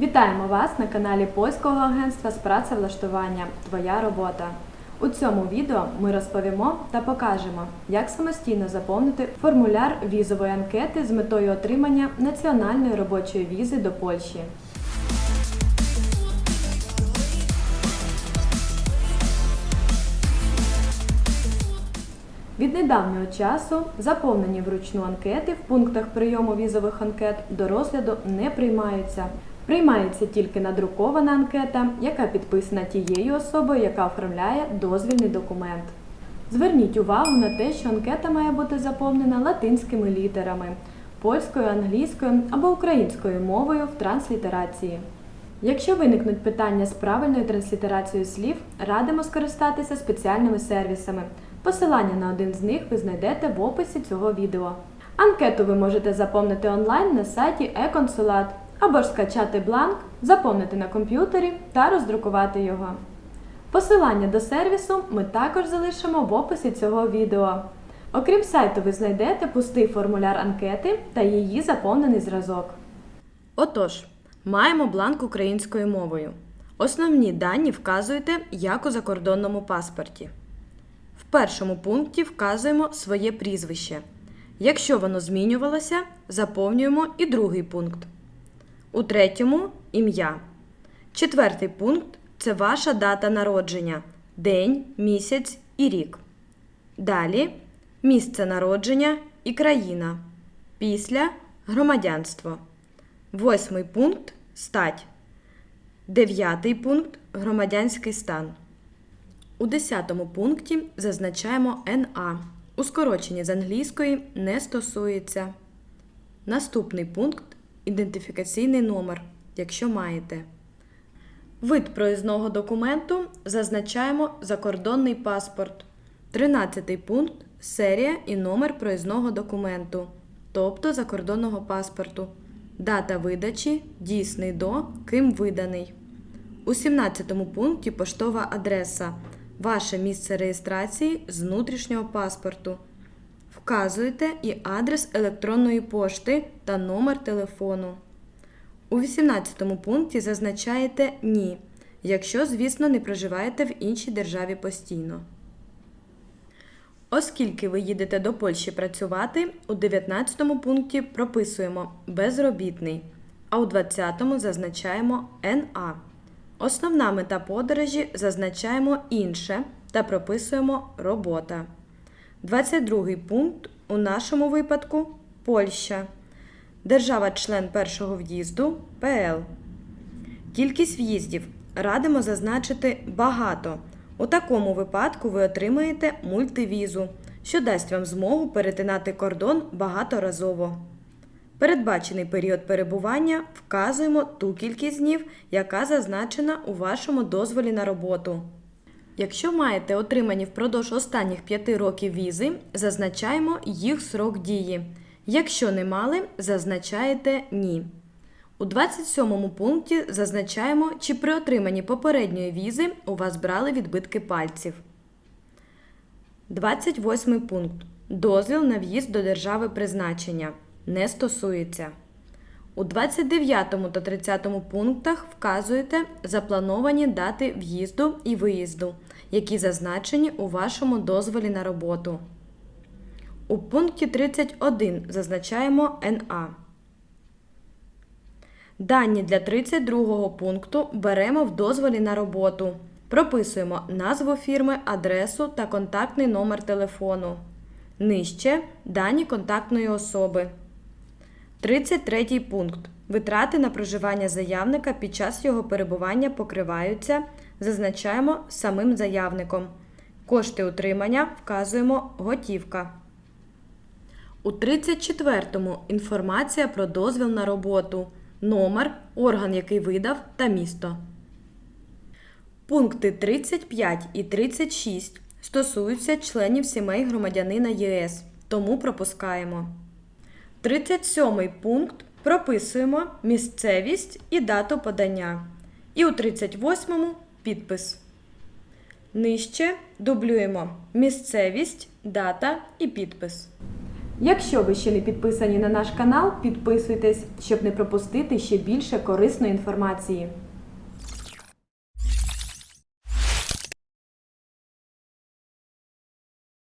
Вітаємо вас на каналі Польського агентства з працевлаштування Твоя робота. У цьому відео ми розповімо та покажемо, як самостійно заповнити формуляр візової анкети з метою отримання національної робочої візи до Польщі. Від недавнього часу заповнені вручну анкети в пунктах прийому візових анкет до розгляду не приймаються. Приймається тільки надрукована анкета, яка підписана тією особою, яка оформляє дозвільний документ. Зверніть увагу на те, що анкета має бути заповнена латинськими літерами, польською, англійською або українською мовою в транслітерації. Якщо виникнуть питання з правильною транслітерацією слів, радимо скористатися спеціальними сервісами. Посилання на один з них ви знайдете в описі цього відео. Анкету ви можете заповнити онлайн на сайті e-консулат або ж скачати бланк, заповнити на комп'ютері та роздрукувати його. Посилання до сервісу ми також залишимо в описі цього відео. Окрім сайту, ви знайдете пустий формуляр анкети та її заповнений зразок. Отож, маємо бланк українською мовою. Основні дані вказуєте, як у закордонному паспорті. В першому пункті вказуємо своє прізвище. Якщо воно змінювалося, заповнюємо і другий пункт. У третьому ім'я. Четвертий пункт це ваша дата народження, день, місяць і рік. Далі місце народження і країна. Після громадянство. Восьмий пункт стать. Дев'ятий пункт громадянський стан. У 10 пункті зазначаємо НА. У скороченні з англійської не стосується. Наступний пункт ідентифікаційний номер, якщо маєте. Вид проїзного документу зазначаємо закордонний паспорт. 13 пункт серія і номер проїзного документу, тобто закордонного паспорту. Дата видачі дійсний до ким виданий. У 17 пункті поштова адреса. Ваше місце реєстрації з внутрішнього паспорту. Вказуєте і адрес електронної пошти та номер телефону. У 18 пункті зазначаєте Ні, якщо, звісно, не проживаєте в іншій державі постійно. Оскільки ви їдете до Польщі працювати, у 19 пункті прописуємо безробітний, а у 20 зазначаємо НА. Основна мета подорожі зазначаємо інше та прописуємо робота. 22 пункт у нашому випадку Польща. Держава-член першого в'їзду ПЛ. Кількість в'їздів радимо зазначити багато. У такому випадку ви отримаєте мультивізу, що дасть вам змогу перетинати кордон багаторазово. Передбачений період перебування вказуємо ту кількість днів, яка зазначена у вашому дозволі на роботу. Якщо маєте отримані впродовж останніх 5 років візи, зазначаємо їх срок дії. Якщо не мали, зазначаєте ні. У 27 пункті зазначаємо, чи при отриманні попередньої візи у вас брали відбитки пальців. 28 пункт. Дозвіл на в'їзд до держави призначення не стосується. У 29 та 30 пунктах вказуєте заплановані дати в'їзду і виїзду, які зазначені у вашому дозволі на роботу. У пункті 31 зазначаємо НА. Дані для 32 пункту беремо в дозволі на роботу. Прописуємо назву фірми, адресу та контактний номер телефону. Нижче дані контактної особи. 33 пункт. Витрати на проживання заявника під час його перебування покриваються, зазначаємо самим заявником. Кошти утримання вказуємо готівка. У 34-му інформація про дозвіл на роботу, номер, орган, який видав та місто. Пункти 35 і 36 стосуються членів сімей громадянина ЄС, тому пропускаємо. 37 пункт прописуємо місцевість і дату подання. І у 38 підпис. Нижче дублюємо місцевість, дата і підпис. Якщо ви ще не підписані на наш канал, підписуйтесь, щоб не пропустити ще більше корисної інформації.